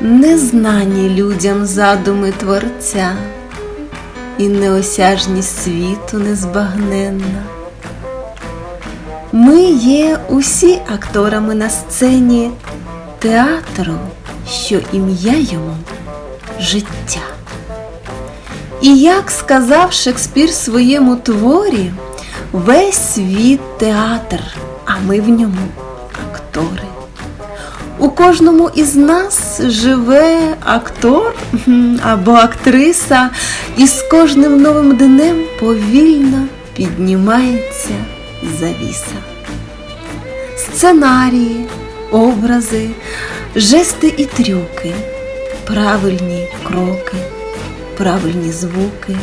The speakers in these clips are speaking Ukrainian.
незнані людям задуми Творця, і неосяжність світу незбагненна. Ми є усі акторами на сцені театру, що ім'я йому життя. І як сказав Шекспір своєму творі, весь світ театр, а ми в ньому актори. У кожному із нас живе актор або актриса, і з кожним новим днем повільно піднімається завіса. Сценарії, образи, жести і трюки, правильні кроки, правильні звуки.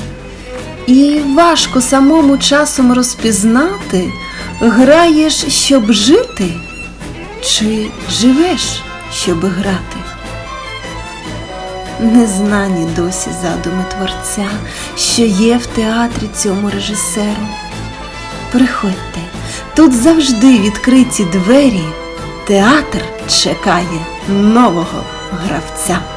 І важко самому часом розпізнати, граєш, щоб жити, чи живеш, щоб грати. Незнані досі задуми творця, що є в театрі цьому режисеру. Приходьте, тут завжди відкриті двері, театр чекає нового гравця. –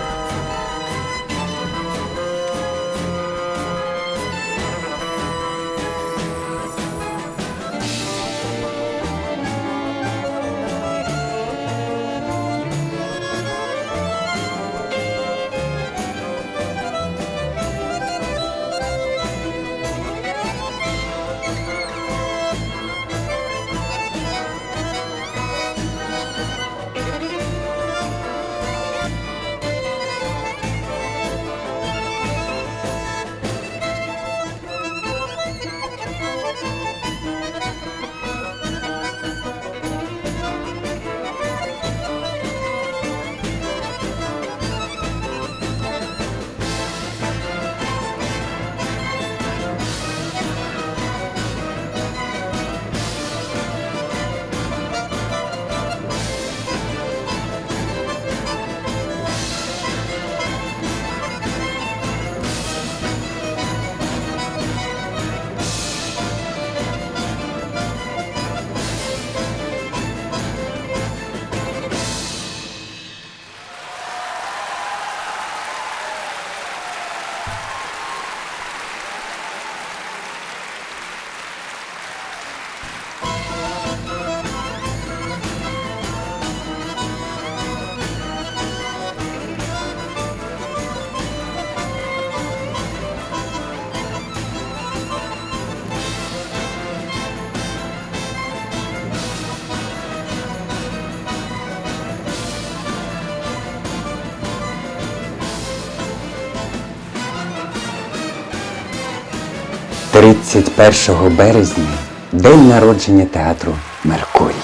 31 березня день народження театру Меркурій.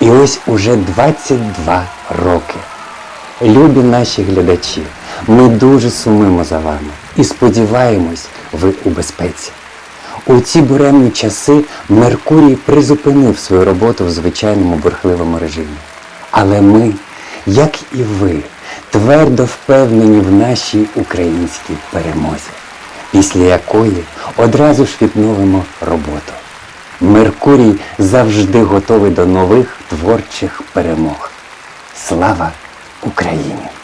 І ось уже 22 роки. Любі наші глядачі, ми дуже сумуємо за вами і сподіваємось, ви у безпеці. У ці буремні часи Меркурій призупинив свою роботу в звичайному бурхливому режимі. Але ми, як і ви, твердо впевнені в нашій українській перемозі, після якої одразу ж відновимо роботу. Меркурій завжди готовий до нових творчих перемог. Слава Україні!